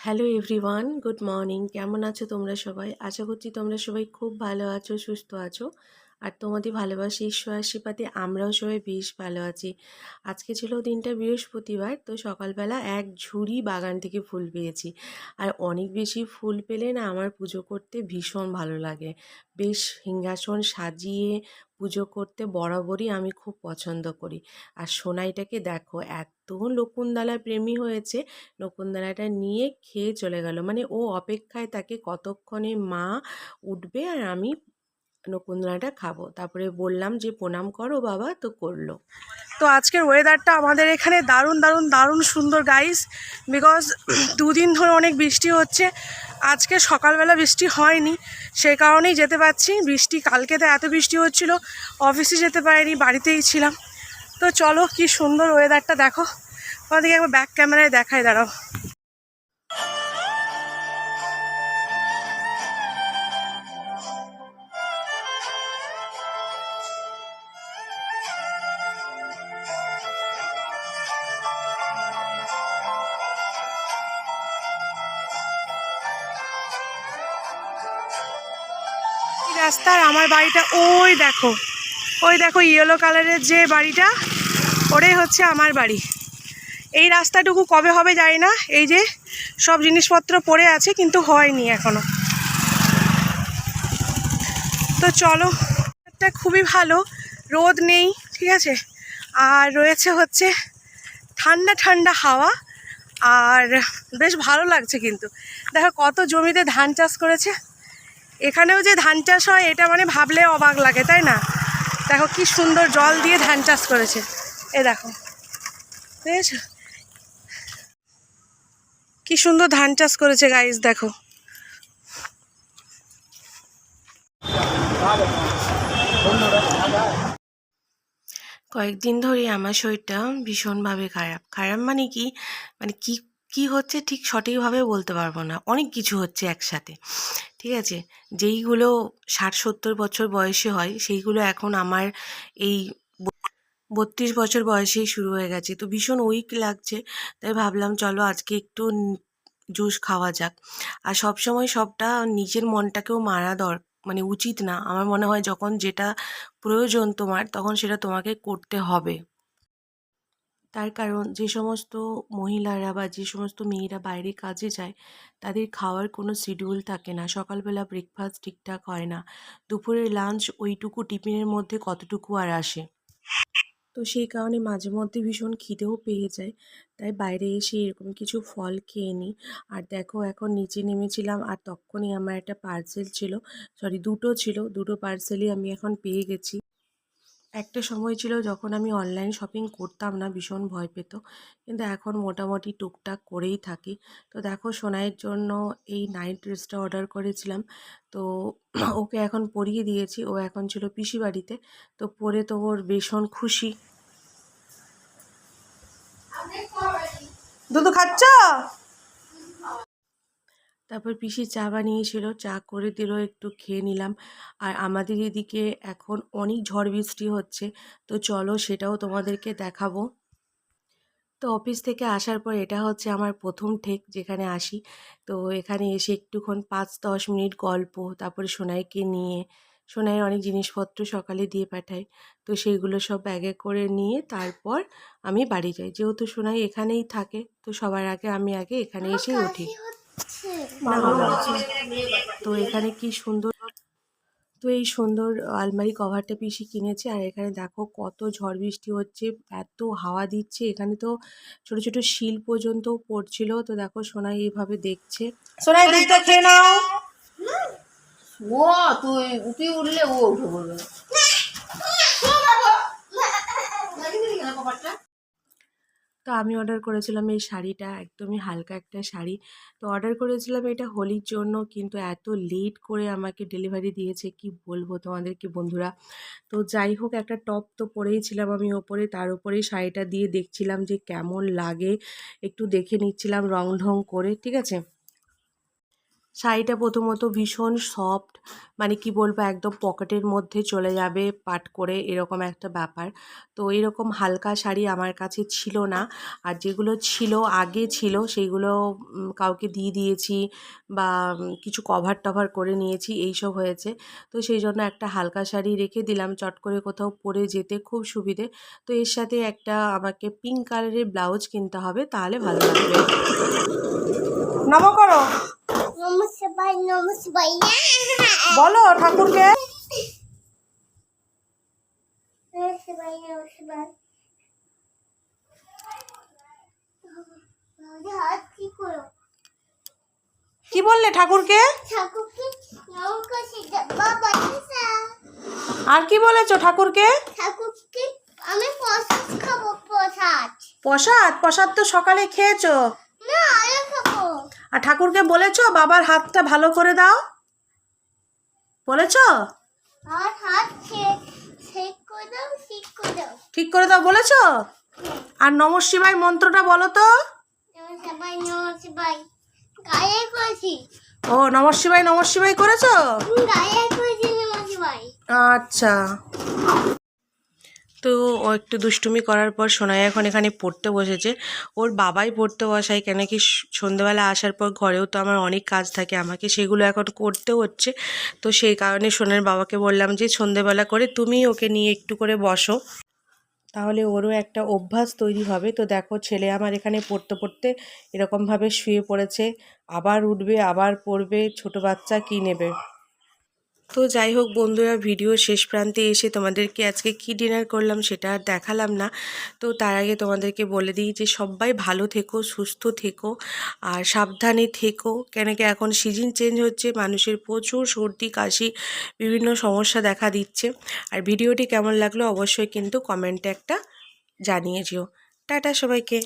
Hello everyone good morning কেমন আছো তোমরা সবাই? আশা করছি তোমরা সবাই খুব ভালো আছো, সুস্থ আছো। আর তোমাদের ভালোবাসি, ঈশ্বর আশীর্বাদে আমরাও সবাই বেশ ভালো আছি। আজকে ছিল দিনটা বৃহস্পতিবার, তো সকালবেলা এক ঝুড়ি বাগান থেকে ফুল পেয়েছি। আর অনেক বেশি ফুল পেলে না আমার পুজো করতে ভীষণ ভালো লাগে। বেশ সিংহাসন সাজিয়ে পুজো করতে বরাবরই আমি খুব পছন্দ করি। আর সোনাইটাকে দেখো এত নকুনদালা প্রেমী হয়েছে নকুনদালাটা নিয়ে খেয়ে চলে গেল। মানে ও অপেক্ষায় তাকে কতক্ষণে মা উঠবে আর আমি নকুনদানাটা খাব। তারপরে বললাম যে, প্রণাম করো বাবা। তো করল। তো আজকের ওয়েদারটা আমাদের এখানে দারুণ দারুণ দারুণ সুন্দর গাইস বিকজ দুদিন ধরে অনেক বৃষ্টি হচ্ছে। আজকে সকালবেলা বৃষ্টি হয়নি সেই কারণেই যেতে পারছি। বৃষ্টি কালকে তো এত বৃষ্টি হচ্ছিল অফিসে যেতে পারিনি, বাড়িতেই ছিলাম। তো চলো কি সুন্দর ওয়েদারটা দেখো। আমাদেরকে একবার ব্যাক ক্যামেরায় দেখায় দাঁড়াও। এই রাস্তার আমার বাড়িটা ওই দেখো। ওই দেখো ইয়েলো কালারের যে বাড়িটা, ওটাই হচ্ছে আমার বাড়ি। এই রাস্তাটুকু কবে হবে জানি না, এই যে সব জিনিসপত্র পড়ে আছে কিন্তু হয়নি এখনও। তো চলো এটা খুবই ভালো, রোদ নেই, ঠিক আছে? আর রয়েছে হচ্ছে ঠান্ডা ঠান্ডা হাওয়া, আর বেশ ভালো লাগছে কিন্তু। দেখো কত জমিতে ধান চাষ করেছে এখানেও যে ধান চাষ হয়, এটা মানে ভাবলে অবাক লাগে, তাই না? দেখো কি সুন্দর জল দিয়ে ধান চাষ করেছে। এ দেখো দেখেছ কি সুন্দর ধান চাষ করেছে গাইস দেখো। কয়েকদিন ধরে আমার শরীরটা ভীষণভাবে খারাপ। খারাপ মানে কি? মানে কি কি হচ্ছে ঠিক সঠিকভাবে বলতে পারব না। অনেক কিছু হচ্ছে একসাথে। ঠিক আছে? যেইগুলো ষাট সত্তর বছর বয়সে হয়, সেইগুলো এখন আমার এই বত্রিশ বছর বয়সেই শুরু হয়ে গেছে। তো ভীষণ উইক লাগছে। তাই ভাবলাম, চলো আজকে একটু জুস খাওয়া যাক। আর সব সময় সবটা নিজের মনটাকেও মারা দর মানে উচিত না। আমার মনে হয় যখন যেটা প্রয়োজন তোমার, তখন সেটা তোমাকে করতে হবে। তার কারণ যে সমস্ত মহিলারা বা যে সমস্ত মেয়েরা বাইরে কাজে যায়, তাদের খাওয়ার কোনো শিডিউল থাকে না। সকালবেলা ব্রেকফাস্ট ঠিকঠাক হয় না। দুপুরের লাঞ্চ ওইটুকু টিফিনের মধ্যে কতটুকু আর আসে? তো সেই কারণে মাঝে মধ্যে ভীষণ খিদেও পেয়ে যায়। তাই বাইরে এসে এরকম কিছু ফল খেয়ে নিই। আর দেখো, এখন নিচে নেমেছিলাম আর তখনই আমার একটা পার্সেল ছিল সরি দুটো ছিল, দুটো পার্সেলই আমি এখন পেয়ে গেছি। একটা সময় ছিল যখন আমি অনলাইন শপিং করতাম না, ভীষণ ভয় পেত। কিন্তু এখন মোটামুটি টুকটাক করেই থাকি। তো দেখো, সোনাইয়ের জন্য এই নাইট ড্রেসটা অর্ডার করেছিলাম। তো ওকে এখন পরিয়ে দিয়েছি। ও এখন ছিল পিসি বাড়িতে। তো পরে তো ওর ভীষণ খুশি। দুধ খাচ্ছ? তারপর পিসি চা বানিয়েছিল চা করে দিল একটু খেয়ে নিলাম। আর আমাদের এদিকে এখন অনেক ঝড় বৃষ্টি হচ্ছে তো চলো সেটাও তোমাদেরকে দেখাবো। তো অফিস থেকে আসার পর এটা হচ্ছে আমার প্রথম ঠেক যেখানে আসি। তো এখানে এসে একটুক্ষণ পাঁচ দশ মিনিট গল্প তারপরে সোনাইকে নিয়ে সোনাইয়ের অনেক জিনিসপত্র সকালে দিয়ে পাঠাই তো সেইগুলো সব ব্যাগে করে নিয়ে তারপর আমি বাড়ি যাই। যেহেতু সোনাই এখানেই থাকে তো সবার আগে আমি আগে এখানে এসেই উঠি। তো এখানে কি সুন্দর তো এই সুন্দর আলমারি কভারটা পিসি কিনেছে আর এখানে দেখো কত ঝড় বৃষ্টি হচ্ছে এত হাওয়া দিচ্ছে এখানে তো ছোট ছোট শিল পর্যন্ত পড়ছিল তো দেখো সোনাই এইভাবে দেখছে সোনাই দুধটা খেয়ে নাও ও তুই তুই উঠলে ও উঠে পড়বে তো আমি অর্ডার করেছিলাম এই শাড়িটা, একদমই হালকা একটা শাড়ি। তো অর্ডার করেছিলাম এটা হোলির জন্য, কিন্তু এত লেট করে আমাকে ডেলিভারি দিয়েছে, কি বলব তোমাদেরকে বন্ধুরা? তো যাই হোক, একটা টপ তো পরেইছিলাম আমি ওপরে, তার উপরেই শাড়িটা দিয়ে দেখছিলাম যে কেমন লাগে। একটু দেখে নিচ্ছিলাম রং ঢং করে, ঠিক আছে? শাড়িটা প্রথমত ভীষণ সফট মানে কি বলব, একদম পকেটের মধ্যে চলে যাবে পাট করে, এরকম একটা ব্যাপার। তো এরকম হালকা শাড়ি আমার কাছে ছিল না। আর যেগুলো ছিল, আগে ছিল সেইগুলো কাউকে দিয়ে দিয়েছি বা কিছু কভার টভার করে নিয়েছি, এইসব হয়েছে। তো সেই জন্য একটা হালকা শাড়ি রেখে দিলাম, চট করে কোথাও পরে যেতে খুব সুবিধে। তো এর সাথে একটা আমাকে পিঙ্ক কালারের ব্লাউজ কিনতে হবে, তাহলে ভালো লাগবে। নম করো। বলো ঠাকুরকে কি করো কি বললে ঠাকুরকে আর কি বলেছ ঠাকুরকে ঠাকুরকে আমি প্রসাদ খাব প্রসাদ প্রসাদ প্রসাদ তো সকালে খেয়েছো আর ঠাকুরকে বলেছ বাবার হাতটা ভালো করে দাও? বলেছ? ঠিক করে দাও বলেছ? আর নম শিবাই মন্ত্রটা বলো তো। ও নম শিবাই নম শিবাই করেছ? গায়ে করেছি আচ্ছা। তো ও একটু দুষ্টুমি করার পর সোনাই এখন এখানে পড়তে বসেছে। ওর বাবাই পড়তে বসায় কেন কি সন্ধ্যেবেলা আসার পর ঘরেও তো আমার অনেক কাজ থাকে, আমাকে সেগুলো এখন করতে হচ্ছে। তো সেই কারণে সোনার বাবাকে বললাম যে সন্ধ্যেবেলা করে তুমি ওকে নিয়ে একটু করে বসো। তাহলে ওরও একটা অভ্যাস তৈরি হবে। তো দেখো ছেলে আমার এখানে পড়তে পড়তে এরকমভাবে শুয়ে পড়েছে। আবার উঠবে, আবার পড়বে, ছোট বাচ্চা কী নেবে? তো যাই হোক বন্ধুরা ভিডিও শেষ প্রান্তে এসে তোমাদেরকে আজকে কি ডিনার করলাম সেটা আর দেখালাম না। তো তার আগে তোমাদেরকে বলে দিই যে সবাই ভালো থেকো, সুস্থ থেকো আর সাবধানে থেকো। কেন কি এখন সিজন চেঞ্জ হচ্ছে, মানুষের প্রচুর সর্দি, কাশি, বিভিন্ন সমস্যা দেখা দিচ্ছে। আর ভিডিওটি কেমন লাগল অবশ্যই কিন্তু কমেন্টে একটা জানিয়ে যেও টাটা সবাইকে।